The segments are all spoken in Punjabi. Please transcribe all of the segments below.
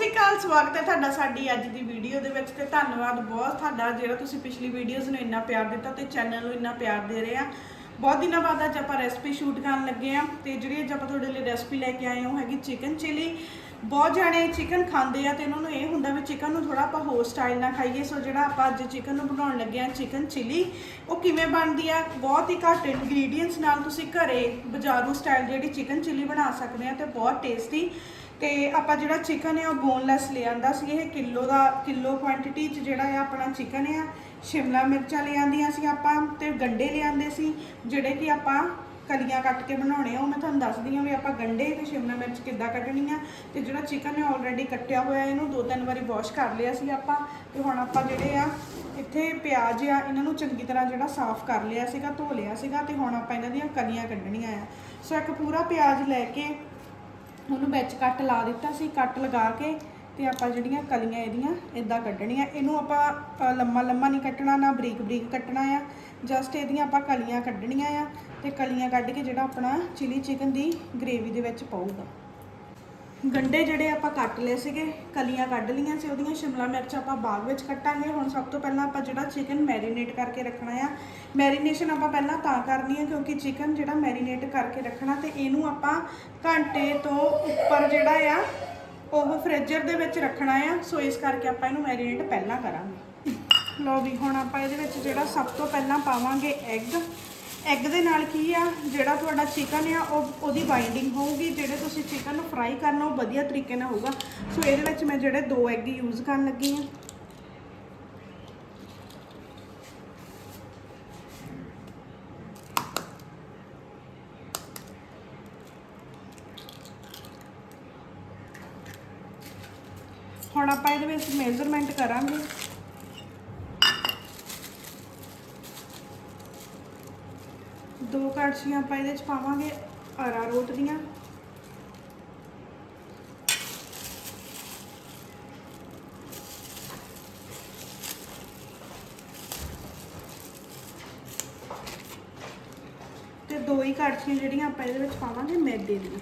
ਸ਼੍ਰੀ ਅਕਾਲ, ਸਵਾਗਤ ਹੈ ਤੁਹਾਡਾ ਸਾਡੀ ਅੱਜ ਦੀ ਵੀਡੀਓ ਦੇ ਵਿੱਚ ਤੇ ਧੰਨਵਾਦ ਬਹੁਤ ਤੁਹਾਡਾ ਜਿਹੜਾ ਤੁਸੀਂ ਪਿਛਲੀ ਵੀਡੀਓਜ਼ ਨੂੰ ਇੰਨਾ ਪਿਆਰ ਦਿੱਤਾ ਤੇ ਚੈਨਲ ਨੂੰ ਇੰਨਾ ਪਿਆਰ ਦੇ ਰਹੇ ਆ। ਬਹੁਤ ਦਿਨਾਂ ਬਾਅਦ ਅੱਜ ਆਪਾਂ ਰੈਸਪੀ ਸ਼ੂਟ ਕਰਨ ਲੱਗੇ ਆ ਤੇ ਜਿਹੜੀ ਅੱਜ ਆਪਾਂ ਤੁਹਾਡੇ ਲਈ ਰੈਸਪੀ ਲੈ ਕੇ ਆਏ ਹਾਂ ਉਹ ਹੈਗੀ ਚਿਕਨ ਚਿਲੀ ਬਹੁਤ ਜਾਣੇ ਚਿਕਨ ਖਾਂਦੇ ਆ ਤੇ ਉਹਨਾਂ ਨੂੰ ਇਹ ਹੁੰਦਾ ਵੀ ਚਿਕਨ ਨੂੰ ਥੋੜਾ ਆਪਾਂ ਹੋਰ ਸਟਾਈਲ ਨਾਲ ਖਾਈਏ। ਸੋ ਜਿਹੜਾ ਆਪਾਂ ਅੱਜ ਚਿਕਨ ਨੂੰ ਬਣਾਉਣ ਲੱਗੇ ਆ ਚਿਕਨ ਚਿਲੀ ਉਹ ਕਿਵੇਂ ਬਣਦੀ ਆ? ਬਹੁਤ ਹੀ ਘੱਟ ਇੰਗਰੀਡੀਅੰਟਸ ਨਾਲ ਤੁਸੀਂ ਘਰੇ ਬਾਜ਼ਾਰੂ ਸਟਾਈਲ ਜਿਹੜੀ ਚਿਕਨ ਚਿਲੀ ਬਣਾ ਸਕਦੇ ਆ ਤੇ ਬਹੁਤ ਟੇਸਟੀ ਤੇ ਆਪਾਂ ਜਿਹੜਾ ਚਿਕਨ ਹੈ ਉਹ ਬੋਨਲੈਸ ਲੈ ਸੀ। ਇਹ ਕਿਲੋ ਦਾ, ਕਿਲੋ ਕੁਆਂਟੀਟੀ ਚ ਜਿਹੜਾ ਹੈ ਆਪਣਾ ਚਿਕਨ ਆ, ਸ਼ਿਮਲਾ ਮਿਰਚਾਂ ਲੈ ਸੀ ਆਪਾਂ ਤੇ ਗੰਡੇ ਲੈ ਸੀ, ਜਿਹੜੇ ਕਿ ਆਪਾਂ ਕਲੀਆਂ ਕੱਟ ਕੇ ਬਣਾਉਣੇ ਆ। ਉਹ ਮੈਂ ਤੁਹਾਨੂੰ ਦੱਸਦੀ ਹਾਂ ਵੀ ਆਪਾਂ ਗੰਡੇ ਤੇ ਸ਼ਿਮਲਾ ਮਿਰਚ ਕਿੱਦਾਂ ਕੱਟਣੀ ਆ। ਤੇ ਜਿਹੜਾ ਚਿਕਨ ਹੈ ਆਲਰੇਡੀ ਕੱਟਿਆ ਹੋਇਆ, ਇਹਨੂੰ ਦੋ ਤਿੰਨ ਵਾਰੀ ਵਾਸ਼ ਕਰ ਲਿਆ ਸੀ ਆਪਾਂ। ਤੇ ਹੁਣ ਆਪਾਂ ਜਿਹੜੇ ਆ, ਇੱਥੇ ਪਿਆਜ਼ ਆ, ਇਹਨਾਂ ਨੂੰ ਚੰਗੀ ਤਰ੍ਹਾਂ ਜਿਹੜਾ ਸਾਫ਼ ਕਰ ਲਿਆ ਸੀਗਾ, ਧੋ ਲਿਆ ਸੀਗਾ ਤੇ ਹੁਣ ਆਪਾਂ ਇਹਨਾਂ ਦੀਆਂ ਕਲੀਆਂ ਕੱਢਣੀਆਂ ਆ। ਸੋ ਇੱਕ ਪੂਰਾ ਪਿਆਜ਼ ਲੈ ਕੇ ਉਹਨੂੰ ਵਿੱਚ ਕੱਟ ਲਾ ਦਿੱਤਾ ਸੀ, ਕੱਟ ਲਗਾ ਕੇ ਤੇ ਆਪਾਂ ਜਿਹੜੀਆਂ ਕਲੀਆਂ ਇਹਦੀਆਂ ਇਦਾਂ ਕੱਢਣੀਆਂ। ਇਹਨੂੰ ਆਪਾਂ ਲੰਮਾ ਲੰਮਾ ਨਹੀਂ ਕੱਟਣਾ, ਨਾ ਬਰੀਕ ਬਰੀਕ ਕੱਟਣਾ ਆ। ਜਸਟ ਇਹਦੀਆਂ ਆਪਾਂ ਕਲੀਆਂ ਕੱਢਣੀਆਂ ਆ ਤੇ ਕਲੀਆਂ ਕੱਢ ਕੇ ਜਿਹੜਾ ਆਪਣਾ ਚਿਲੀ ਚਿਕਨ ਦੀ ਗ੍ਰੇਵੀ ਦੇ ਵਿੱਚ ਪਾਊਗਾ। ਗੰਡੇ ਜਿਹੜੇ ਆਪਾਂ ਕੱਟ ਲਏ ਸੀਗੇ, ਕਲੀਆਂ ਕੱਢ ਲਈਆਂ ਸੀ, ਉਹਦੀਆਂ ਸ਼ਿਮਲਾ ਮਿਰਚ ਆਪਾਂ ਬਾਅਦ ਵਿੱਚ ਕੱਟਾਂਗੇ। ਹੁਣ ਸਭ ਤੋਂ ਪਹਿਲਾਂ ਆਪਾਂ ਜਿਹੜਾ ਚਿਕਨ ਮੈਰੀਨੇਟ ਕਰਕੇ ਰੱਖਣਾ ਆ ਮੈਰੀਨੇਸ਼ਨ ਆਪਾਂ ਪਹਿਲਾਂ ਤਾਂ ਕਰਨੀ ਹੈ ਕਿਉਂਕਿ ਚਿਕਨ ਜਿਹੜਾ ਮੈਰੀਨੇਟ ਕਰਕੇ ਰੱਖਣਾ ਤੇ ਇਹਨੂੰ ਆਪਾਂ ਘੰਟੇ ਤੋਂ ਉੱਪਰ ਜਿਹੜਾ ਆ, ਉਹ ਫ੍ਰੀਜ਼ਰ ਦੇ ਵਿੱਚ ਰੱਖਣਾ ਆ। ਸੋ ਇਸ ਕਰਕੇ ਆਪਾਂ ਇਹਨੂੰ ਮੈਰੀਨੇਟ ਪਹਿਲਾਂ ਕਰਾਂਗੇ। ਲੋ ਵੀ, ਹੁਣ ਆਪਾਂ ਇਹਦੇ ਵਿੱਚ ਜਿਹੜਾ ਸਭ ਤੋਂ ਪਹਿਲਾਂ ਪਾਵਾਂਗੇ ਐਗ ਐਗ ਦੇ ਨਾਲ ਕੀ ਆ? ਜਿਹੜਾ ਤੁਹਾਡਾ ਚਿਕਨ ਆ, ਉਹ, ਉਹਦੀ ਬਾਈਂਡਿੰਗ ਹੋਊਗੀ, ਜਿਹੜੇ ਤੁਸੀਂ ਚਿਕਨ ਨੂੰ ਫਰਾਈ ਕਰਨਾ, ਉਹ ਵਧੀਆ ਤਰੀਕੇ ਨਾਲ ਹੋਊਗਾ। ਸੋ ਇਹਦੇ ਵਿੱਚ ਮੈਂ ਜਿਹੜੇ ਦੋ ਐਗ ਯੂਜ਼ ਕਰਨ ਲੱਗੀ ਆ। ਹੁਣ ਆਪਾਂ ਇਹਦੇ ਵਿੱਚ ਮੇਜ਼ਰਮੈਂਟ ਕਰਾਂਗੇ। ਦੋ ਕੜਛੀਆਂ ਆਪਾਂ ਇਹਦੇ ਚ ਪਾਵਾਂਗੇ ਅਰਾਰੋਟ ਦੀਆਂ। ਤੇ ਦੋ ਹੀ ਕੜਛੀਆਂ ਜਿਹੜੀਆਂ ਆਪਾਂ ਇਹਦੇ ਵਿੱਚ ਪਾਵਾਂਗੇ, ਮੈਦੇ ਦੀਆਂ।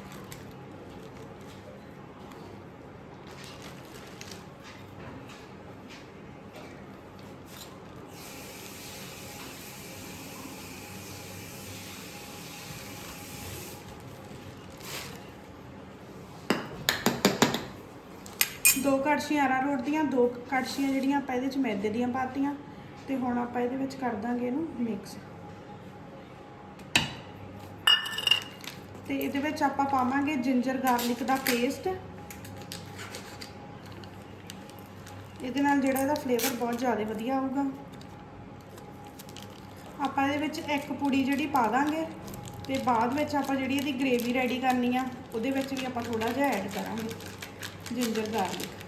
ਦੋ ਕੜਛੀਆਂ ਅਰਾਰੋਟ ਦੀਆਂ, ਦੋ ਕੜਛੀਆਂ ਜਿਹੜੀਆਂ ਆਪਾਂ ਇਹਦੇ ਚ ਮੈਦੇ ਦੀਆਂ ਪਾਤੀਆਂ, ਤੇ ਹੁਣ ਆਪਾਂ ਇਹਦੇ ਵਿੱਚ ਕਰ ਦਾਂਗੇ ਇਹਨੂੰ ਮਿਕਸ ਤੇ ਇਹਦੇ ਵਿੱਚ ਆਪਾਂ ਪਾਵਾਂਗੇ ਜਿੰਜਰ ਗਾਰਲਿਕ ਦਾ ਪੇਸਟ ਇਹਦੇ ਨਾਲ ਜਿਹੜਾ ਇਹਦਾ ਫਲੇਵਰ ਬਹੁਤ ਜ਼ਿਆਦਾ ਵਧੀਆ ਆਊਗਾ। ਆਪਾਂ ਇਹਦੇ ਵਿੱਚ ਇੱਕ ਪੂੜੀ ਜਿਹੜੀ ਪਾ ਦਾਂਗੇ, ਤੇ ਬਾਅਦ ਵਿੱਚ ਆਪਾਂ ਜਿਹੜੀ ਇਹਦੀ ਗ੍ਰੇਵੀ ਰੈਡੀ ਕਰਨੀ ਆ, ਉਹਦੇ ਵਿੱਚ ਵੀ ਆਪਾਂ ਥੋੜਾ ਜਿਹਾ ਐਡ ਕਰਾਂਗੇ। ਜਿੰਜਰ ਗਾਰਲਿਕ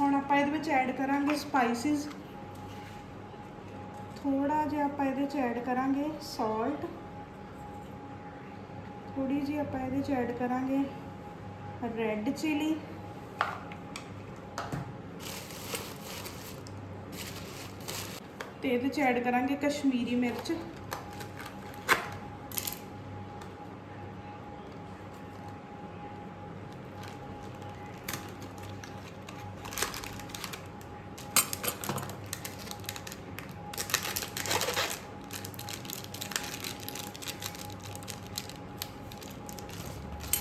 ਹੁਣ ਆਪਾਂ ਇਹਦੇ ਵਿੱਚ ਐਡ ਕਰਾਂਗੇ ਸਪਾਈਸਿਸ ਥੋੜਾ ਜਿਹਾ ਆਪਾਂ ਇਹਦੇ 'ਚ ਐਡ ਕਰਾਂਗੇ ਸਾਲਟ ਥੋੜੀ ਜਿਹੀ ਆਪਾਂ ਇਹਦੇ 'ਚ ਐਡ ਕਰਾਂਗੇ ਰੈੱਡ ਚਿਲੀ ਤੇ ਇਹਦੇ ਚ ਐਡ ਕਰਾਂਗੇ ਕਸ਼ਮੀਰੀ ਮਿਰਚ।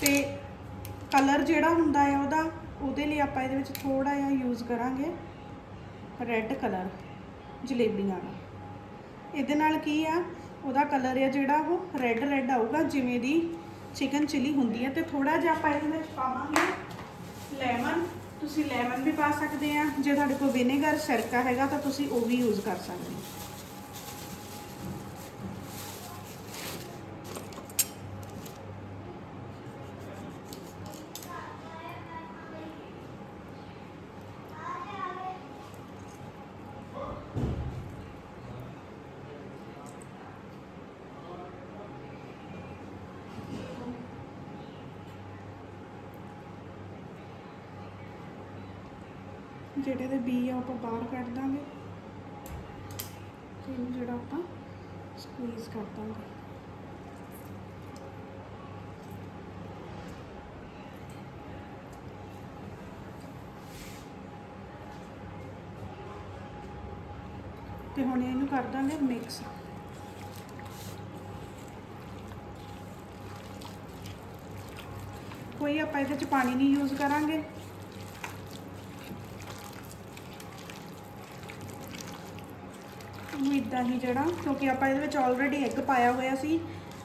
ਤੇ ਕਲਰ ਜਿਹੜਾ ਹੁੰਦਾ ਹੈ ਉਹਦਾ, ਉਹਦੇ ਲਈ ਆਪਾਂ ਇਹਦੇ ਵਿੱਚ ਥੋੜਾ ਜਿਹਾ ਯੂਜ਼ ਕਰਾਂਗੇ ਰੈੱਡ ਕਲਰ ਜਲੇਬੀਆਂ ਦਾ। ਇਹਦੇ ਨਾਲ ਕੀ ਆ? ਉਹਦਾ ਕਲਰ ਆ ਜਿਹੜਾ ਉਹ ਰੈੱਡ ਰੈੱਡ ਆਊਗਾ, ਜਿਵੇਂ ਦੀ ਚਿਕਨ ਚਿਲੀ ਹੁੰਦੀ ਹੈ ਤੇ ਥੋੜਾ ਜਿਹਾ ਆਪਾਂ ਇਹਦੇ ਵਿੱਚ ਪਾਵਾਂਗੇ ਲੈਮਨ ਤੁਸੀਂ ਲੈਮਨ ਵੀ ਪਾ ਸਕਦੇ ਆ। ਜੇ ਤੁਹਾਡੇ ਕੋਲ ਵਿਨੇਗਰ ਸਿਰਕਾ ਹੈਗਾ ਤਾਂ ਤੁਸੀਂ ਉਹ ਵੀ ਯੂਜ਼ ਕਰ ਸਕਦੇ ਹੋ ਜਿਹੜੇ ਦੇ ਬੀ ਆ ਆਪਾਂ ਬਾਹਰ ਕੱਢ ਦਾਂਗੇ। ਤੇ ਇਹਨੂੰ ਜਿਹੜਾ ਆਪਾਂ ਸਕਵੀਜ਼ ਕਰ ਦਾਂਗੇ। ਤੇ ਹੁਣ ਇਹਨੂੰ ਕਰ ਦਾਂਗੇ ਮਿਕਸ ਕੋਈ ਆਪਾਂ ਇਹਦੇ ਚ ਪਾਣੀ ਨਹੀਂ ਯੂਜ਼ ਕਰਾਂਗੇ। ਇਹਨੂੰ ਇਦਾਂ ਹੀ ਜਿਹੜਾ, ਕਿਉਂਕਿ ਆਪਾਂ ਇਹਦੇ ਵਿੱਚ ਆਲਰੇਡੀ ਐਗ ਪਾਇਆ ਹੋਇਆ ਸੀ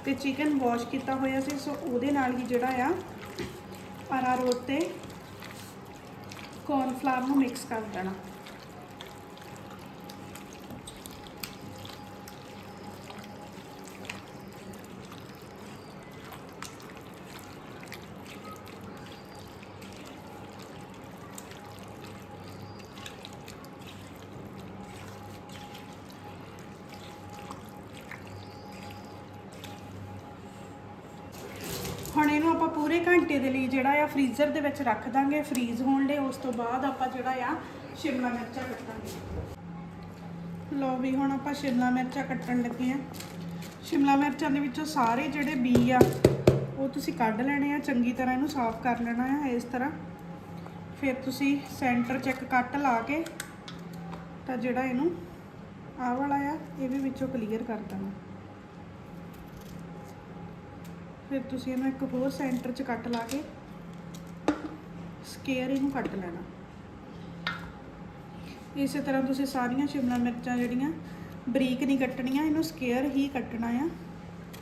ਤੇ ਚਿਕਨ ਵਾਸ਼ ਕੀਤਾ ਹੋਇਆ ਸੀ ਸੋ ਉਹਦੇ ਨਾਲ ਹੀ ਜਿਹੜਾ ਆ, ਅਰਾਰੋਟ ਤੇ ਕੌਰਨਫਲਾਵਰ ਨੂੰ ਮਿਕਸ ਕਰ ਦੇਣਾ ਹੁਣ ਇਹਨੂੰ ਆਪਾਂ ਪੂਰੇ ਘੰਟੇ ਦੇ ਲਈ ਜਿਹੜਾ ਆ ਫ੍ਰੀਜ਼ਰ ਦੇ ਵਿੱਚ ਰੱਖ ਦਾਂਗੇ ਫ੍ਰੀਜ਼ ਹੋਣ ਲਈ, ਉਸ ਤੋਂ ਬਾਅਦ ਆਪਾਂ ਜਿਹੜਾ ਆ ਸ਼ਿਮਲਾ ਮਿਰਚਾਂ ਕੱਟਾਂਗੇ। ਲੋ ਵੀ ਹੁਣ ਆਪਾਂ ਸ਼ਿਮਲਾ ਮਿਰਚਾਂ ਕੱਟਣ ਲੱਗੇ ਆ। ਸ਼ਿਮਲਾ ਮਿਰਚਾਂ ਦੇ ਵਿੱਚੋਂ ਸਾਰੇ ਜਿਹੜੇ ਬੀ ਆ, ਉਹ ਤੁਸੀਂ ਕੱਢ ਲੈਣੇ ਆ, ਚੰਗੀ ਤਰ੍ਹਾਂ ਇਹਨੂੰ ਸਾਫ਼ ਕਰ ਲੈਣਾ ਆ ਇਸ ਤਰ੍ਹਾਂ। ਫਿਰ ਤੁਸੀਂ ਸੈਂਟਰ 'ਚ ਇੱਕ ਕੱਟ ਲਾ ਕੇ ਤਾਂ ਜਿਹੜਾ ਇਹਨੂੰ ਆਹ ਵਾਲਾ ਆ, ਇਹ ਵੀ ਵਿੱਚੋਂ ਕਲੀਅਰ ਕਰ ਦੇਣਾ। ਫਿਰ ਤੁਸੀਂ ਇਹਨੂੰ ਇੱਕ ਹੋਰ ਸੈਂਟਰ 'ਚ ਕੱਟ ਲਾ ਕੇ ਸਕੇਅਰ ਇਹਨੂੰ ਕੱਟ ਲੈਣਾ। ਇਸੇ ਤਰ੍ਹਾਂ ਤੁਸੀਂ ਸਾਰੀਆਂ ਸ਼ਿਮਲਾ ਮਿਰਚਾਂ ਜਿਹੜੀਆਂ ਬਰੀਕ ਨਹੀਂ ਕੱਟਣੀਆਂ, ਇਹਨੂੰ ਸਕੇਅਰ ਹੀ ਕੱਟਣਾ ਆ,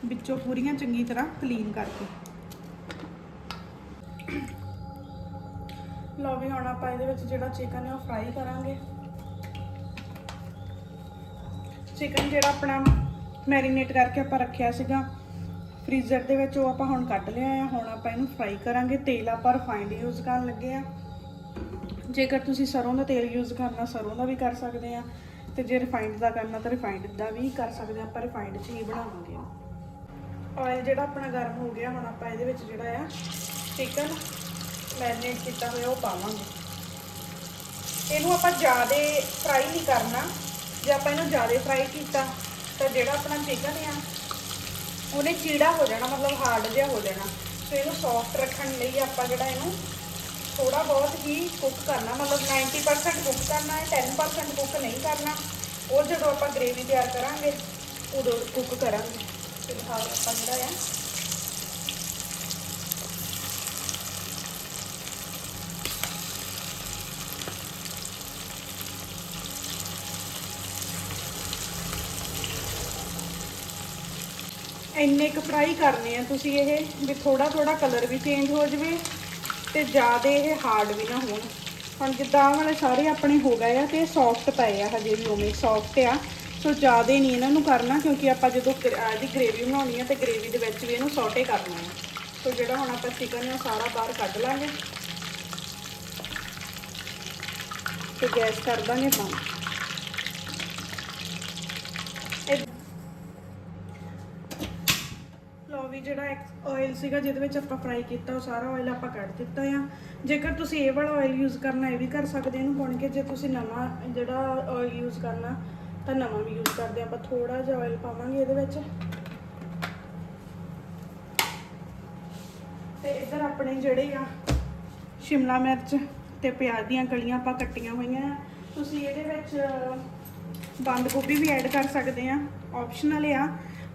ਵਿੱਚੋਂ ਪੂਰੀਆਂ ਚੰਗੀ ਤਰ੍ਹਾਂ ਕਲੀਨ ਕਰਕੇ। ਲਓ ਵੀ ਹੁਣ ਆਪਾਂ ਇਹਦੇ ਵਿੱਚ ਜਿਹੜਾ ਚਿਕਨ ਹੈ ਉਹ ਫਰਾਈ ਕਰਾਂਗੇ। ਚਿਕਨ ਜਿਹੜਾ ਆਪਣਾ ਮੈਰੀਨੇਟ ਕਰਕੇ ਆਪਾਂ ਰੱਖਿਆ ਸੀਗਾ ਫ੍ਰੀਜ਼ਰ ਦੇ ਵਿੱਚ ਉਹ ਆਪਾਂ ਹੁਣ ਕੱਢ ਲਿਆ ਆ, ਹੁਣ ਆਪਾਂ ਇਹਨੂੰ ਫਰਾਈ ਕਰਾਂਗੇ। ਤੇਲ ਆਪਾਂ ਰਿਫਾਈਨਡ ਯੂਜ਼ ਕਰਨ ਲੱਗੇ ਆ। ਜੇਕਰ ਤੁਸੀਂ ਸਰੋਂ ਦਾ ਤੇਲ ਯੂਜ਼ ਕਰਨਾ, ਸਰੋਂ ਦਾ ਵੀ ਕਰ ਸਕਦੇ ਆ। ਤੇ ਜੇ ਰਿਫਾਈਨਡ ਦਾ ਕਰਨਾ, ਤਾਂ ਰਿਫਾਈਨਡ ਦਾ ਵੀ ਕਰ ਸਕਦੇ ਆ। ਆਪਾਂ ਰਿਫਾਈਨਡ 'ਚ ਹੀ ਬਣਾਵਾਂਗੇ। ਆਇਲ ਜਿਹੜਾ ਆਪਣਾ ਗਰਮ ਹੋ ਗਿਆ, ਹੁਣ ਆਪਾਂ ਇਹਦੇ ਵਿੱਚ ਜਿਹੜਾ ਆ ਚਿਕਨ ਮੈਰੀਨੇਟ ਕੀਤਾ ਹੋਇਆ, ਉਹ ਪਾਵਾਂਗੇ। ਇਹਨੂੰ ਆਪਾਂ ਜ਼ਿਆਦਾ ਫਰਾਈ ਨਹੀਂ ਕਰਨਾ। ਜੇ ਆਪਾਂ ਇਹਨੂੰ ਜ਼ਿਆਦਾ ਫਰਾਈ ਕੀਤਾ, ਤਾਂ ਜਿਹੜਾ ਆਪਣਾ ਚਿਕਨ ਆ ਉਹਨੇ ਚੀੜਾ ਹੋ ਜਾਣਾ, ਮਤਲਬ ਹਾਰਡ ਜਿਹਾ ਹੋ ਜਾਣਾ। ਸੋ ਇਹਨੂੰ ਸੌਫਟ ਰੱਖਣ ਲਈ ਆਪਾਂ ਜਿਹੜਾ ਇਹਨੂੰ ਥੋੜਾ ਬਹੁਤ ਹੀ ਕੁੱਕ ਕਰਨਾ, ਮਤਲਬ 90% ਕੁੱਕ ਕਰਨਾ ਹੈ 10% ਕੁੱਕ ਨਹੀਂ ਕਰਨਾ, ਉਹ ਜਦੋਂ ਆਪਾਂ ਗ੍ਰੇਵੀ ਤਿਆਰ ਕਰਾਂਗੇ, ਉਦੋਂ ਕੁੱਕ ਕਰਾਂਗੇ। ਫਿਲਹਾਲ ਆਪਾਂ ਜਿਹੜਾ ਆ ਇੰਨੇ ਕੁ ਫਰਾਈ ਕਰਨੇ ਆ ਤੁਸੀਂ ਇਹ, ਵੀ ਥੋੜਾ ਥੋੜਾ ਕਲਰ ਵੀ ਚੇਂਜ ਹੋ ਜਵੇ ਤੇ ਜ਼ਿਆਦਾ ਇਹ ਹਾਰਡ ਵੀ ਨਾ ਹੋਣ। ਹੁਣ ਜਿੱਦਾਂ ਵਾਲੇ ਸਾਰੇ ਆਪਣੇ ਹੋ ਗਏ ਆ ਤੇ ਸੌਫਟ ਪਏ ਆ ਹਜੇ ਵੀ ਉਵੇਂ ਸੌਫਟ ਆ। ਸੋ ਜ਼ਿਆਦਾ ਨਹੀਂ ਇਹਨਾਂ ਨੂੰ ਕਰਨਾ ਕਿਉਂਕਿ ਆਪਾਂ ਜਦੋਂ ਗ੍ਰ- ਇਹਦੀ ਗ੍ਰੇਵੀ ਬਣਾਉਣੀ ਆ ਤੇ ਗ੍ਰੇਵੀ ਦੇ ਵਿੱਚ ਵੀ ਇਹਨੂੰ ਸੌਟੇ ਕਰਨਾ ਹੈ ਸੋ ਜਿਹੜਾ ਹੁਣ ਆਪਾਂ ਚਿਕਨ ਆ, ਸਾਰਾ ਬਾਹਰ ਕੱਢ ਲਾਂਗੇ। ਤੇ ਗੈਸ ਕਰ ਦਾਂਗੇ ਬੰਦ ਇਹ ਲੋ ਵੀ ਜਿਹੜਾ ਆਇਲ ਸੀਗਾ ਜਿਹਦੇ ਵਿੱਚ ਆਪਾਂ ਫਰਾਈ ਕੀਤਾ, ਉਹ ਸਾਰਾ ਆਇਲ ਆਪਾਂ ਕੱਢ ਦਿੱਤਾ ਆ। ਜੇਕਰ ਤੁਸੀਂ ਇਹ ਵਾਲਾ ਆਇਲ ਯੂਜ਼ ਕਰਨਾ, ਇਹ ਵੀ ਕਰ ਸਕਦੇ ਇਹਨੂੰ ਪੁਣ ਕੇ ਜੇ ਤੁਸੀਂ ਨਵਾਂ ਜਿਹੜਾ ਆਇਲ ਯੂਜ਼ ਕਰਨਾ, ਤਾਂ ਨਵਾਂ ਵੀ ਯੂਜ਼ ਕਰਦੇ ਆਪਾਂ ਥੋੜਾ ਜਿਹਾ ਆਇਲ ਪਾਵਾਂਗੇ ਇਹਦੇ ਵਿੱਚ। ਤੇ ਇੱਧਰ ਆਪਣੇ ਜਿਹੜੇ ਆ, ਸ਼ਿਮਲਾ ਮਿਰਚ ਤੇ ਪਿਆਜ਼ ਦੀਆਂ ਕਲੀਆਂ ਆਪਾਂ ਕੱਟੀਆਂ ਹੋਈਆਂ ਆ। ਤੁਸੀਂ ਇਹਦੇ ਵਿੱਚ ਬੰਦ ਗੋਭੀ ਵੀ ਐਡ ਕਰ ਸਕਦੇ ਆ। ਆਪਸ਼ਨਲ ਆ।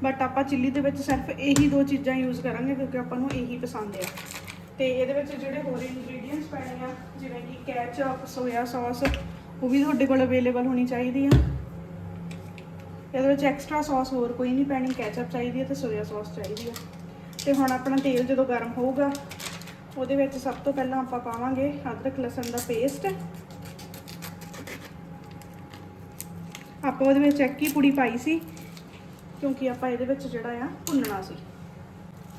ਬਟ ਆਪਾਂ ਚਿੱਲੀ ਦੇ ਵਿੱਚ ਸਿਰਫ ਇਹੀ ਦੋ ਚੀਜ਼ਾਂ ਯੂਜ਼ ਕਰਾਂਗੇ ਕਿਉਂਕਿ ਆਪਾਂ ਨੂੰ ਇਹੀ ਪਸੰਦ ਆ। ਤੇ ਇਹਦੇ ਵਿੱਚ ਜਿਹੜੇ ਹੋਰ ਇੰਗਰੀਡੀਅੰਟਸ ਪੈਣੇ ਆ, ਜਿਵੇਂ ਕਿ ਕੈਚਅਪ ਸੋਇਆ ਸੌਸ ਉਹ ਵੀ ਤੁਹਾਡੇ ਕੋਲ ਅਵੇਲੇਬਲ ਹੋਣੀ ਚਾਹੀਦੀ ਆ। ਇਹਦੇ ਵਿੱਚ ਐਕਸਟਰਾ ਸੌਸ ਹੋਰ ਕੋਈ ਨਹੀਂ ਪੈਣੀ ਕੈਚਅਪ ਚਾਹੀਦੀ ਹੈ ਤੇ ਸੋਇਆ ਸੌਸ ਚਾਹੀਦੀ ਹੈ ਤੇ ਹੁਣ ਆਪਣਾ ਤੇਲ ਜਦੋਂ ਗਰਮ ਹੋਊਗਾ, ਉਹਦੇ ਵਿੱਚ ਸਭ ਤੋਂ ਪਹਿਲਾਂ ਆਪਾਂ ਪਾਵਾਂਗੇ ਅਦਰਕ ਲਸਣ ਦਾ ਪੇਸਟ ਆਪਾਂ ਉਹਦੇ ਵਿੱਚ ਇੱਕ ਹੀ ਪੁੜੀ ਪਾਈ ਸੀ ਕਿਉਂਕਿ ਆਪਾਂ ਇਹਦੇ ਵਿੱਚ ਜਿਹੜਾ ਆ ਭੁੰਨਣਾ ਸੀ।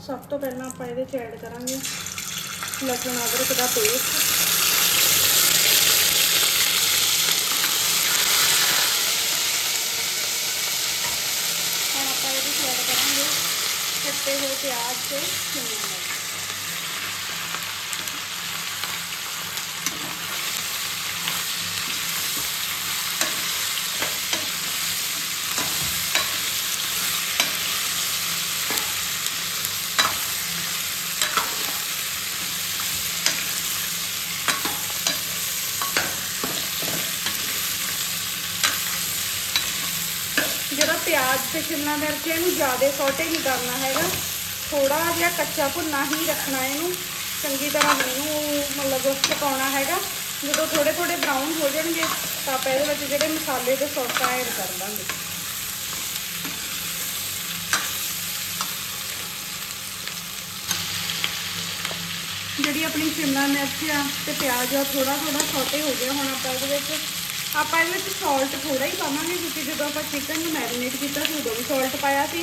ਸਭ ਤੋਂ ਪਹਿਲਾਂ ਆਪਾਂ ਇਹਦੇ 'ਚ ਐਡ ਕਰਾਂਗੇ ਲਸਣ, ਅਦਰਕ ਦਾ ਪੇਸਟ ਹੁਣ ਆਪਾਂ ਇਹਦੇ 'ਚ ਐਡ ਕਰਾਂਗੇ ਕੱਟੇ ਹੋਏ ਪਿਆਜ਼ ਤੇ ਸ਼ਿਮਲਾ ਮਿਰਚ ਜਿਹੜਾ ਪਿਆਜ਼ ਤੇ ਸ਼ਿਮਲਾ ਮਿਰਚ ਇਹਨੂੰ ਜ਼ਿਆਦਾ ਸੌਟੇ ਨਹੀਂ ਕਰਨਾ ਹੈਗਾ। ਥੋੜਾ ਜਿਹਾ ਕੱਚਾ ਭੁੰਨਾ ਹੀ ਰੱਖਣਾ ਇਹਨੂੰ। ਚੰਗੀ ਤਰ੍ਹਾਂ ਨਹੀਂ ਇਹਨੂੰ ਮਤਲਬ ਪਕਾਉਣਾ ਹੈਗਾ। ਜਦੋਂ ਥੋੜੇ ਥੋੜੇ ਬਰਾਊਨ ਹੋ ਜਾਣਗੇ, ਤਾਂ ਆਪਾਂ ਇਹਦੇ ਵਿੱਚ ਜਿਹੜੇ ਮਸਾਲੇ ਤੇ ਸੌਸਾ ਐਡ ਕਰ ਦਾਂਗੇ ਜਿਹੜੀ ਆਪਣੀ ਸ਼ਿਮਲਾ ਮਿਰਚ ਆ ਤੇ ਪਿਆਜ਼ ਆ ਥੋੜਾ ਥੋੜਾ ਸੌਟੇ ਹੋ ਗਿਆ ਹੁਣ ਆਪਾਂ ਇਹਦੇ ਵਿੱਚ ਆਪਾਂ ਇਹਦੇ ਵਿੱਚ ਸਾਲਟ ਥੋੜਾ ਹੀ ਪਾਵਾਂਗੇ, ਕਿਉਂਕਿ ਜਦੋਂ ਆਪਾਂ ਚਿਕਨ ਨੂੰ ਮੈਰੀਨੇਟ ਕੀਤਾ ਸੀ, ਉਦੋਂ ਵੀ ਸਾਲਟ ਪਾਇਆ ਸੀ।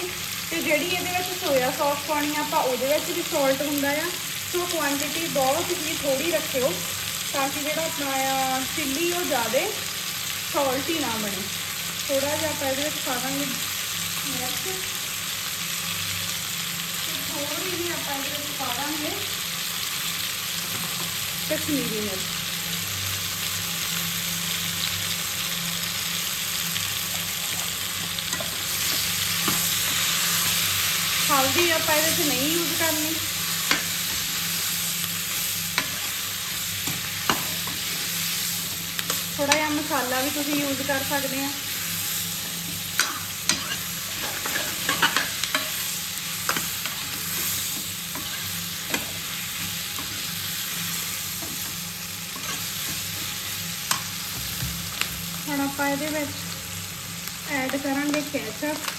ਤੇ ਜਿਹੜੀ ਇਹਦੇ ਵਿੱਚ ਸੋਇਆ ਸੌਸ ਪਾਉਣੀ ਆ, ਆਪਾਂ ਉਹਦੇ ਵਿੱਚ ਵੀ ਸਾਲਟ ਹੁੰਦਾ ਆ। ਸੋ ਕੁਆਂਟੀਟੀ ਬਹੁਤ ਹੀ ਥੋੜੀ ਰੱਖਿਓ, ਤਾਂ ਕਿ ਜਿਹੜਾ ਆਪਣਾ ਚਿੱਲੀ ਉਹ ਜ਼ਿਆਦੇ ਸਾਲਟੀ ਨਾ ਬਣੇ। ਥੋੜਾ ਜਿਹਾ ਆਪਾਂ ਇਹਦੇ ਵਿੱਚ ਪਾ ਦਾਂਗੇ ਮਿਰਚ। ਤੇ ਥੋੜੀ ਜਿਹੀ ਆਪਾਂ ਇਹਦੇ ਵਿੱਚ ਪਾ ਦਾਂਗੇ ਕਸ਼ਮੀਰੀ ਮਿਰਚ। ਹਲਦੀ ਆਪਾਂ ਇਹਦੇ ਵਿੱਚ ਨਹੀਂ ਯੂਜ਼ ਕਰਨੀ। ਥੋੜਾ ਜਿਹਾ ਮਸਾਲਾ ਵੀ ਤੁਸੀਂ ਯੂਜ਼ ਕਰ ਸਕਦੇ ਆ। ਹੁਣ ਆਪਾਂ ਇਹਦੇ ਵਿੱਚ ਐਡ ਕਰਾਂਗੇ ਕੈਚਅਪ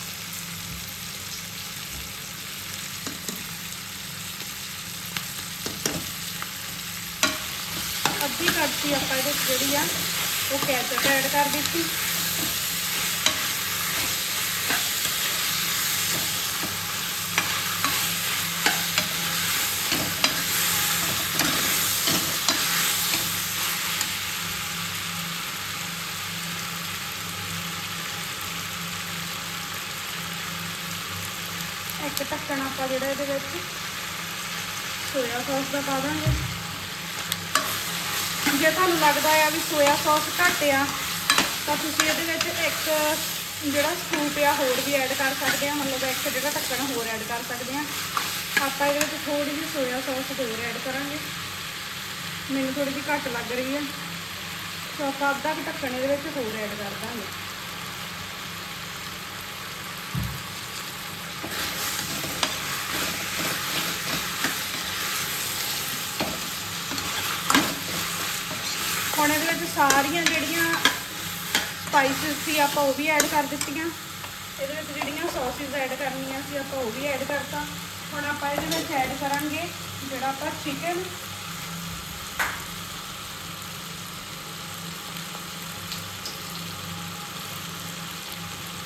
ਅੱਧੀ ਆਪਾਂ ਇਹਦੇ ਵਿੱਚ ਜਿਹੜੀ ਆ, ਉਹ ਕੈਚਅਪ ਐਡ ਕਰ ਦਿੱਤੀ। ਇੱਕ ਢੱਕਣ ਆਪਾਂ ਜਿਹੜਾ ਇਹਦੇ ਵਿੱਚ ਸੋਇਆ ਸੌਸ ਦਾ ਪਾ ਦਾਂਗੇ। ਜੇ ਤੁਹਾਨੂੰ ਲੱਗਦਾ ਆ ਵੀ ਸੋਇਆ ਸੌਸ ਘੱਟ ਆ, ਤਾਂ ਤੁਸੀਂ ਇਹਦੇ ਵਿੱਚ ਇੱਕ ਜਿਹੜਾ ਸਕੂਪ ਆ ਹੋਰ ਵੀ ਐਡ ਕਰ ਸਕਦੇ ਆ, ਮਤਲਬ ਇੱਕ ਜਿਹੜਾ ਢੱਕਣ ਹੋਰ ਐਡ ਕਰ ਸਕਦੇ ਆ। ਆਪਾਂ ਇਹਦੇ ਵਿੱਚ ਥੋੜੀ ਜਿਹੀ ਸੋਇਆ ਸੌਸ ਹੋਰ ਐਡ ਕਰਾਂਗੇ। ਮੈਨੂੰ ਥੋੜੀ ਜਿਹੀ ਘੱਟ ਲੱਗ ਰਹੀ ਹੈ ਸੋ ਆਪਾਂ ਅੱਧਾ ਕੁ ਢੱਕਣ ਇਹਦੇ ਵਿੱਚ ਹੋਰ ਐਡ ਕਰ ਦਾਂਗੇ। ਹੁਣ ਇਹਦੇ ਵਿੱਚ ਸਾਰੀਆਂ ਜਿਹੜੀਆਂ ਸਪਾਈਸਿਸ ਸੀ ਆਪਾਂ ਉਹ ਵੀ ਐਡ ਕਰ ਦਿੱਤੀਆਂ। ਇਹਦੇ ਵਿੱਚ ਜਿਹੜੀਆਂ ਸੌਸਿਸ ਐਡ ਕਰਨੀਆਂ ਸੀ ਆਪਾਂ ਉਹ ਵੀ ਐਡ ਕਰਤਾ। ਹੁਣ ਆਪਾਂ ਇਹਦੇ ਵਿੱਚ ਐਡ ਕਰਾਂਗੇ ਜਿਹੜਾ ਆਪਾਂ ਚਿਕਨ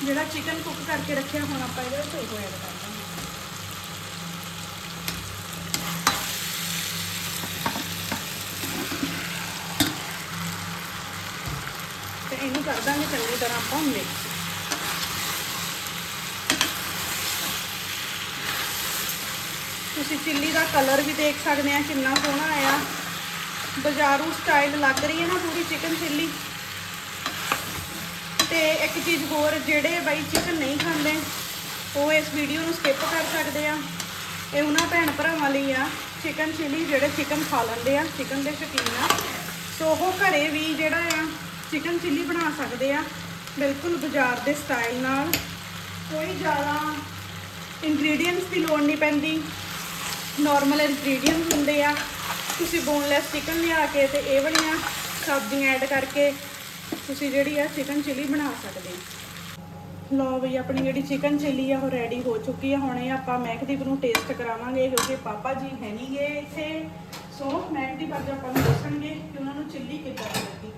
ਜਿਹੜਾ ਚਿਕਨ ਕੁੱਕ ਕਰਕੇ ਰੱਖਿਆ, ਹੁਣ ਆਪਾਂ ਇਹਦੇ ਵਿੱਚ ਉਹ ਐਡ ਕਰ ਦਾਂਗੇ ਤੇ ਇਹਨੂੰ ਕਰ ਦਾਂਗੇ, ਚੰਗੀ ਤਰ੍ਹਾਂ ਆਪਾਂ ਮਿਕਸ ਤੁਸੀਂ ਚਿੱਲੀ ਦਾ ਕਲਰ ਵੀ ਦੇਖ ਸਕਦੇ ਆ, ਕਿੰਨਾ ਸੋਹਣਾ ਆਇਆ। ਬਾਜ਼ਾਰੂ ਸਟਾਈਲ ਲੱਗ ਰਹੀ ਹੈ ਨਾ ਪੂਰੀ ਚਿਕਨ ਚਿੱਲੀ। ਤੇ ਇੱਕ ਚੀਜ਼ ਹੋਰ, ਜਿਹੜੇ ਬਾਈ ਚਿਕਨ ਨਹੀਂ ਖਾਂਦੇ, ਉਹ ਇਸ ਵੀਡੀਓ ਨੂੰ ਸਕਿਪ ਕਰ ਸਕਦੇ ਆ। ਇਹ ਉਹਨਾਂ ਭੈਣ ਭਰਾਵਾਂ ਲਈ ਆ, ਚਿਕਨ ਚਿੱਲੀ ਜਿਹੜੇ ਚਿਕਨ ਖਾ ਲੈਂਦੇ ਆ, ਚਿਕਨ ਦੇ ਸ਼ੌਕੀਨ ਆ। ਸੋ ਉਹ ਘਰੇ ਵੀ ਜਿਹੜਾ ਆ ਚਿਕਨ ਚਿੱਲੀ ਬਣਾ ਸਕਦੇ ਆ। ਬਿਲਕੁਲ ਬਾਜ਼ਾਰ ਦੇ ਸਟਾਈਲ ਨਾਲ। ਕੋਈ ਜ਼ਿਆਦਾ ਇੰਗਰੀਡੀਅੰਟਸ ਦੀ ਲੋੜ ਨਹੀਂ ਪੈਂਦੀ। ਨਾਰਮਲ ਇੰਗਰੀਡੀਅੰਟਸ ਹੁੰਦੇ ਆ। ਤੁਸੀਂ ਬੋਨਲੈਸ ਚਿਕਨ ਲਿਆ ਕੇ ਤੇ ਇਹ ਵਾਲੀਆਂ ਸਬਜ਼ੀਆਂ ਐਡ ਕਰਕੇ ਤੁਸੀਂ ਜਿਹੜੀ ਆ ਚਿਕਨ ਚਿੱਲੀ ਬਣਾ ਸਕਦੇ ਹੋ ਲਓ ਵੀ ਆਪਣੀ ਜਿਹੜੀ ਚਿਕਨ ਚਿੱਲੀ ਆ, ਉਹ ਰੈਡੀ ਹੋ ਚੁੱਕੀ ਆ। ਹੁਣ ਇਹ ਆਪਾਂ ਮਹਿਕਦੀਪ ਨੂੰ ਟੇਸਟ ਕਰਾਵਾਂਗੇ। ਕਿਉਂਕਿ ਪਾਪਾ ਜੀ ਹੈ ਨਹੀਂ ਗਏ ਇੱਥੇ। ਸੋ ਮਹਿਕਦੀਪ ਅੱਜ ਆਪਾਂ ਨੂੰ ਦੱਸਣਗੇ ਕਿ ਉਹਨਾਂ ਨੂੰ ਚਿੱਲੀ ਕਿੱਦਾਂ ਦੀ ਲੱਗੀ।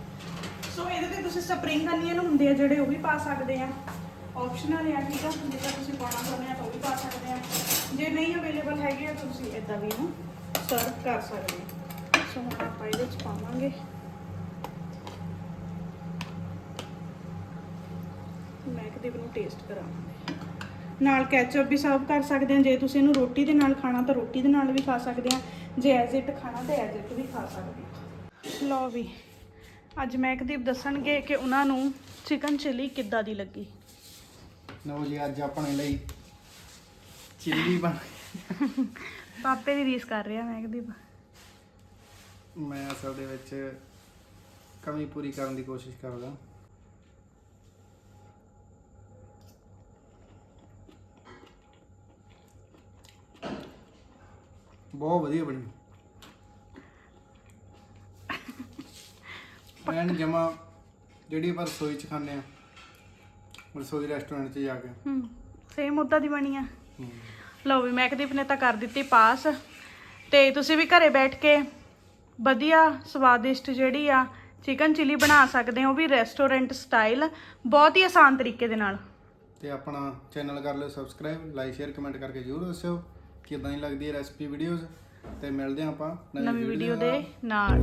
ਸੋ ਇਹਦੇ ਤੇ ਤੁਸੀਂ ਸਪਰਿੰਗ ਅਨੀਅਨ ਹੁੰਦੇ ਆ ਜਿਹੜੇ ਉਹ ਵੀ ਪਾ ਸਕਦੇ ਆ। ਆਪਸ਼ਨਲ ਆ, ਠੀਕ ਆ? ਜੇਕਰ ਤੁਸੀਂ ਪਾਉਣਾ ਚਾਹੁੰਦੇ ਆ ਤਾਂ ਉਹ ਵੀ ਪਾ ਸਕਦੇ ਆ। ਜੇ ਨਹੀਂ ਅਵੇਲੇਬਲ ਹੈਗੇ ਆ ਤੁਸੀਂ ਇਦਾਂ ਵੀ ਇਹਨੂੰ ਸਰਵ ਕਰ ਸਕਦੇ ਆ। ਸੋ ਹੁਣ ਆਪਾਂ ਇਹਦੇ ਚ ਪਾਵਾਂਗੇ। ਮੈਕਦੀਪ ਨੂੰ ਟੇਸਟ ਕਰਾਵਾਂਗੇ। ਨਾਲ ਕੈਚਅਪ ਵੀ ਸਰਵ ਕਰ ਸਕਦੇ ਆ। ਜੇ ਤੁਸੀਂ ਇਹਨੂੰ ਰੋਟੀ ਦੇ ਨਾਲ ਖਾਣਾ, ਤਾਂ ਰੋਟੀ ਦੇ ਨਾਲ ਵੀ ਖਾ ਸਕਦੇ ਆ। ਜੇ ਐਜ਼ ਇਟ ਖਾਣਾ, ਤਾਂ ਐਜ਼ ਇਟ ਵੀ ਖਾ ਸਕਦੇ ਆ। ਲਓ ਵੀ। ਅੱਜ ਮਹਿਕਦੀਪ ਦੱਸਣਗੇ ਕਿ ਉਹਨਾਂ ਨੂੰ ਚਿਕਨ ਚਿੱਲੀ ਕਿੱਦਾਂ ਦੀ ਲੱਗੀ? ਲਓ ਜੀ ਅੱਜ ਆਪਣੇ ਲਈ ਚਿੱਲੀ ਬਣ ਪਾਪੇ ਦੀ ਰੀਸ ਕਰ ਰਿਹਾ ਮਹਿਕਦੀਪ ਮੈਂ ਅਸਲ ਦੇ ਵਿੱਚ ਕਮੀ ਪੂਰੀ ਕਰਨ ਦੀ ਕੋਸ਼ਿਸ਼ ਕਰਦਾ। ਬਹੁਤ ਵਧੀਆ ਬਣੀ। ਐਨ ਜਮਾ ਜਿਹੜੀ ਆਪਾਂ ਰਸੋਈ ਚ ਖਾਂਦੇ ਆ ਰਸੋਈ ਰੈਸਟੋਰੈਂਟ 'ਚ ਜਾ ਕੇ। ਹੂੰ ਸੇਮ ਉਦਾਂ ਦੀ ਬਣੀ ਆ। ਹੂੰ। ਲਓ ਵੀ ਮੈਕਦੀਪ ਨੇ ਤਾਂ ਕਰ ਦਿੱਤੀ ਪਾਸ। ਤੇ ਤੁਸੀਂ ਵੀ ਘਰੇ ਬੈਠ ਕੇ ਵਧੀਆ ਸਵਾਦਿਸ਼ਟ ਜਿਹੜੀ ਆ ਚਿਕਨ ਚਿਲੀ ਬਣਾ ਸਕਦੇ ਹੋ ਉਹ ਵੀ ਰੈਸਟੋਰੈਂਟ ਸਟਾਈਲ ਬਹੁਤ ਹੀ ਆਸਾਨ ਤਰੀਕੇ ਦੇ ਨਾਲ। ਤੇ ਆਪਣਾ ਚੈਨਲ ਕਰ ਲਿਓ ਸਬਸਕ੍ਰਾਈਬ ਲਾਈਕ ਸ਼ੇਅਰ ਕਮੈਂਟ ਕਰਕੇ ਜਰੂਰ ਦੱਸਿਓ ਕਿਦਾਂ ਦੀ ਲੱਗਦੀ ਹੈ ਰੈਸਪੀ ਵੀਡੀਓਜ਼ ਤੇ ਮਿਲਦੇ ਹਾਂ ਆਪਾਂ ਨਵੀਂ ਵੀਡੀਓ ਦੇ ਨਾਲ।